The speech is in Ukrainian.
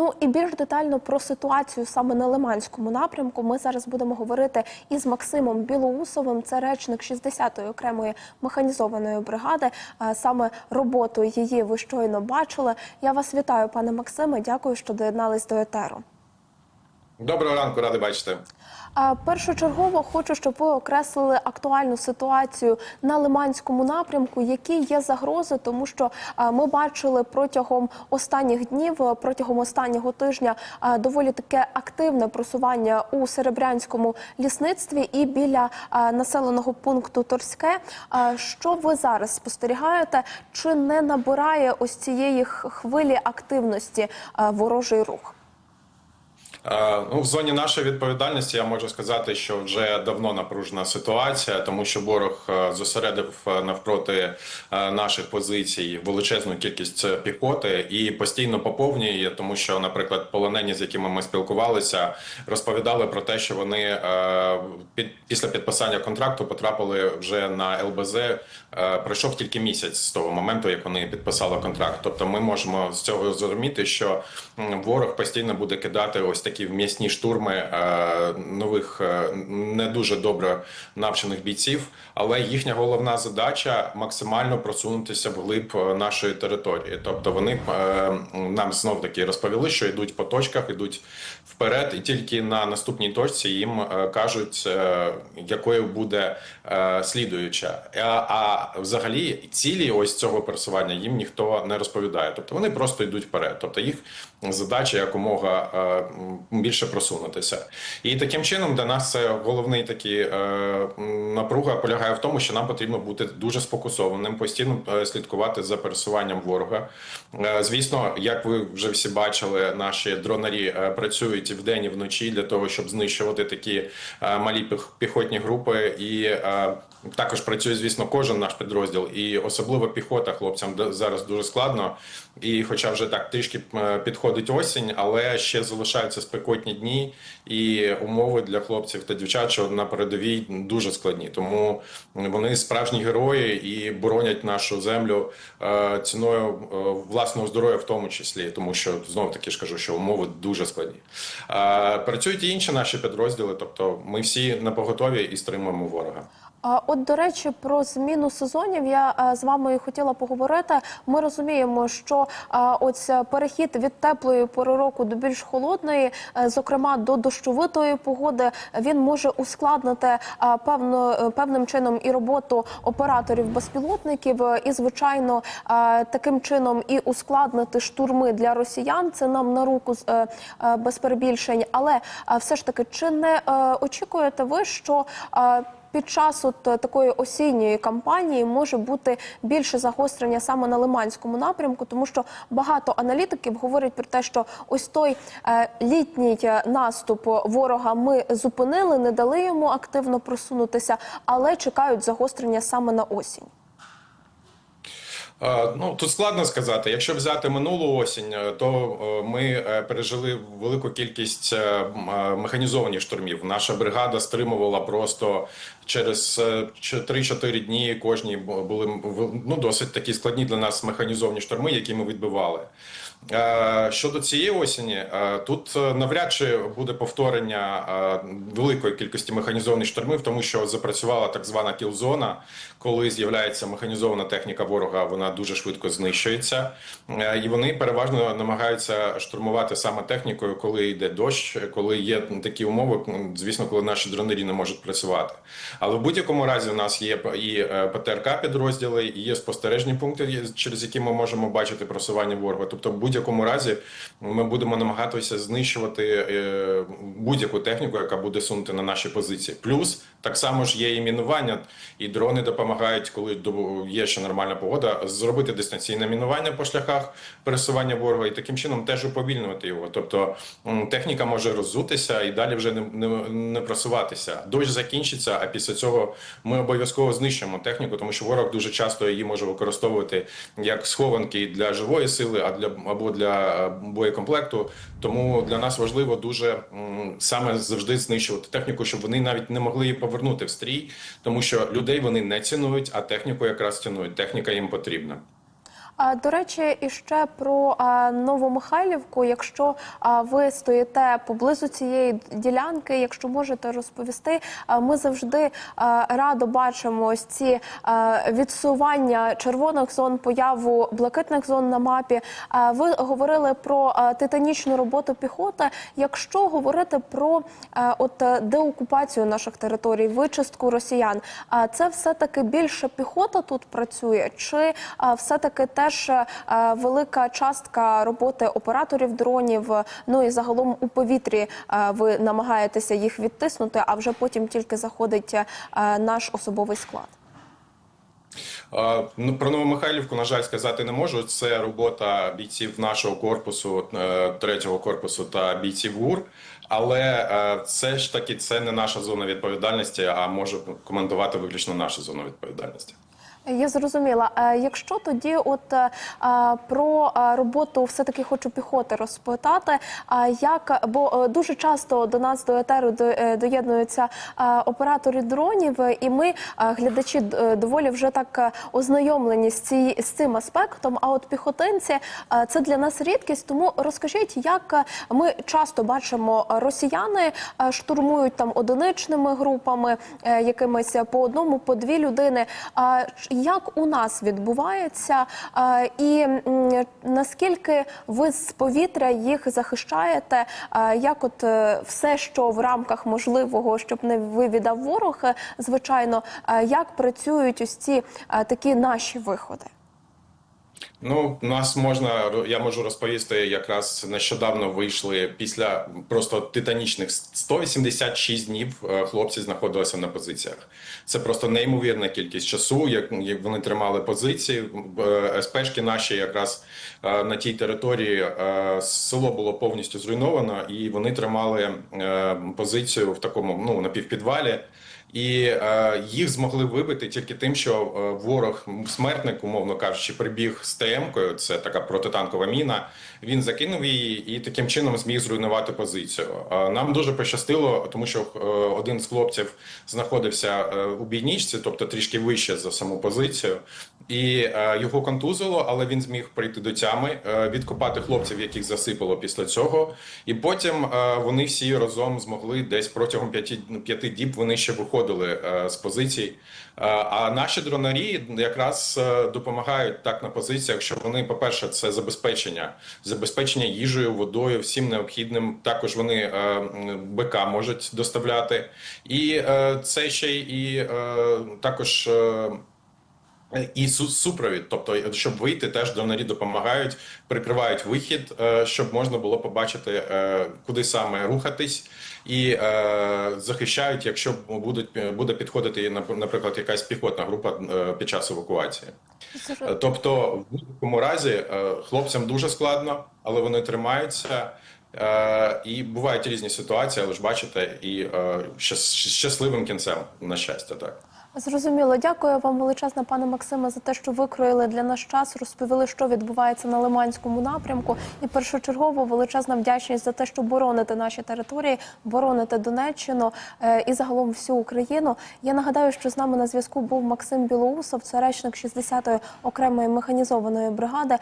Ну і більш детально про ситуацію саме на Лиманському напрямку. Ми зараз будемо говорити із Максимом Білоусовим. Це речник 60-ї окремої механізованої бригади. Саме роботу її ви щойно бачили. Я вас вітаю, пане Максиме. Дякую, що доєднались до етеру. Доброго ранку, радий бачити. Першочергово хочу, щоб ви окреслили актуальну ситуацію на Лиманському напрямку, які є загрози, тому що ми бачили протягом останніх днів, е, протягом останнього тижня доволі таке активне просування у серебрянському лісництві і біля населеного пункту Торське. Що ви зараз спостерігаєте? Чи не набирає ось цієї хвилі активності ворожий рух? Е, Ну, в зоні нашої відповідальності я можу сказати, що вже давно напружена ситуація, тому що ворог е, зосередив е, навпроти наших позицій величезну кількість піхоти і постійно поповнює, тому що, наприклад, полонені, з якими ми спілкувалися, розповідали про те, що вони під після підписання контракту потрапили вже на ЛБЗ. Пройшов тільки місяць з того моменту, як вони підписали контракт. Тобто, ми можемо з цього зрозуміти, що ворог постійно буде кидати ось такі м'ясні штурми е, нових е, не дуже добре навчених бійців. Але їхня головна задача максимально просунутися вглиб е, нашої території. Тобто вони нам знов таки розповіли, що йдуть по точках, йдуть вперед, і тільки на наступній точці їм кажуть, якою буде слідуюча. А, взагалі цілі ось цього пересування їм ніхто не розповідає. Тобто вони просто йдуть вперед. Тобто їх задача якомога більше просунутися. І таким чином для нас це головний такий е, напруга полягає в тому, що нам потрібно бути дуже сфокусованим, постійно е, слідкувати за пересуванням ворога. Е, Звісно, як ви вже всі бачили, наші дронарі працюють і вдень, і вночі для того, щоб знищувати такі малі піхотні групи і. Також працює, звісно, кожен наш підрозділ, і особливо піхота хлопцям зараз дуже складно. І, хоча вже так трішки е, підходить осінь, але ще залишаються спекотні дні, і умови для хлопців та дівчат, що на передовій дуже складні. Тому вони справжні герої і боронять нашу землю е, ціною е, власного здоров'я, в тому числі, тому що знову таки ж кажу, що умови дуже складні. Працюють і інші наші підрозділи, тобто ми всі на поготові і стримуємо ворога. От, до речі, про зміну сезонів я з вами хотіла поговорити. Ми розуміємо, що ось е, перехід від теплої пори року до більш холодної, е, зокрема до дощовитої погоди, він може ускладнити певно е, певним чином і роботу операторів безпілотників, і звичайно таким чином і ускладнити штурми для росіян. Це нам на руку без перебільшень. Але все ж таки, чи не очікуєте ви, що під час от е, такої осінньої кампанії може бути більше загострення саме на Лиманському напрямку, тому що багато аналітиків говорять про те, що ось той е, літній е, наступ ворога ми зупинили, не дали йому активно просунутися, але чекають загострення саме на осінь. Е, Ну тут складно сказати. Якщо взяти минулу осінь, е, то е, ми пережили велику кількість механізованих штурмів. Наша бригада стримувала просто через е, ч- 3-4 дні. Кожні були ну досить такі складні для нас механізовані штурми, які ми відбивали. Е, Щодо цієї осені, е, тут е, навряд чи буде повторення великої кількості механізованих штурмів, тому що запрацювала так звана кілзона, коли з'являється механізована техніка ворога, вона дуже швидко знищується, і вони переважно намагаються штурмувати саме технікою, коли йде дощ, коли є такі умови, звісно, коли наші дронері не можуть працювати. Але в будь-якому разі у нас є і ПТРК підрозділи, і є спостережні пункти, через які ми можемо бачити просування ворога. Тобто, в будь-якому разі ми будемо намагатися знищувати е, будь-яку техніку, яка буде сунути на наші позиції. Плюс так само ж є і мінування, і дрони допомагають, коли є ще нормальна погода, зробити дистанційне мінування по шляхах пересування ворога, і таким чином теж уповільнювати його. Тобто техніка може роззутися і далі вже не, не, не просуватися. Дощ закінчиться, а після цього ми обов'язково знищимо техніку, тому що ворог дуже часто її може використовувати як схованки для живої сили, а для або для е, боєкомплекту. Тому для нас важливо дуже саме завжди знищувати техніку, щоб вони навіть не могли її повернути в стрій, тому що людей вони не цінують, а техніку якраз цінують. Техніка їм потрібна. До речі, і ще про Новомихайлівку. Якщо ви стоїте поблизу цієї ділянки, якщо можете розповісти, ми завжди радо бачимо ось ці відсування червоних зон, появу блакитних зон на мапі. Ви говорили про титанічну роботу піхоти. Якщо говорити про от деокупацію наших територій, вичистку росіян, це все таки більше піхота тут працює, чи все таки теж е, велика частка роботи операторів дронів? Ну і загалом у повітрі е, ви намагаєтеся їх відтиснути, а вже потім тільки заходить е, наш особовий склад. Ну, про Новомихайлівку, на жаль, сказати не можу. Це робота бійців нашого корпусу, третього корпусу та бійців ГУР. Але е, це ж таки це не наша зона відповідальності, а може командувати виключно наша зона відповідальності. Я зрозуміла. Е, Якщо тоді, от е, про е, роботу, все таки хочу піхоти розпитати. Як бо дуже часто до нас до етеру до- доєднуються оператори дронів, і ми, глядачі, доволі вже так ознайомлені з ці з цим аспектом. А от піхотинці це для нас рідкість. Тому розкажіть, як ми часто бачимо, росіяни штурмують там одиничними групами, якимись по одному, по дві людини. Як у нас відбувається, е, і наскільки ви з повітря їх захищаєте? Е, Як от е, все, що в рамках можливого, щоб не вивідав ворог, звичайно, як працюють ось ці такі наші виходи? Ну, нас можна я можу розповісти. Якраз нещодавно вийшли після просто титанічних 186 днів. е, Хлопці знаходилися на позиціях. Це просто неймовірна кількість часу. Як вони тримали позиції, Е, СПшки наші якраз е, на тій території село було повністю зруйновано, і вони тримали позицію в такому ну напівпідвалі. І е, їх змогли вибити тільки тим, що е, ворог смертник, умовно кажучи, прибіг з ТМ-кою, це така протитанкова міна. Він закинув її і таким чином зміг зруйнувати позицію. Е, нам дуже пощастило, тому що е, один з хлопців знаходився у бійничці, тобто трішки вище за саму позицію, і його контузило, але він зміг прийти до тями, відкопати хлопців, яких засипало після цього. І потім вони всі разом змогли десь протягом п'яти діб вони ще виходили е, з позицій. Е, А наші дронарі якраз е, допомагають так на позиціях, що вони, по-перше, це забезпечення, забезпечення їжею, водою, всім необхідним. Також вони БК можуть доставляти, і це ще і також. І супровід, тобто, щоб вийти, теж дронарі допомагають, прикривають вихід, е, щоб можна було побачити, е, куди саме рухатись, і е, захищають, якщо будуть буде підходити, наприклад, якась піхотна група під час евакуації. Тобто, в будь-якому разі хлопцям дуже складно, але вони тримаються. Е, І бувають різні ситуації, але ж бачите, і е, щасливим кінцем, на щастя, так. Зрозуміло, дякую вам величезно, пане Максиме, за те, що викроїли для нас час, розповіли, що відбувається на Лиманському напрямку. І першочергово величезна вдячність за те, що бороните наші території, бороните Донеччину е, і загалом всю Україну. Я нагадаю, що з нами на зв'язку був Максим Білоусов, це речник 60-ї окремої механізованої бригади.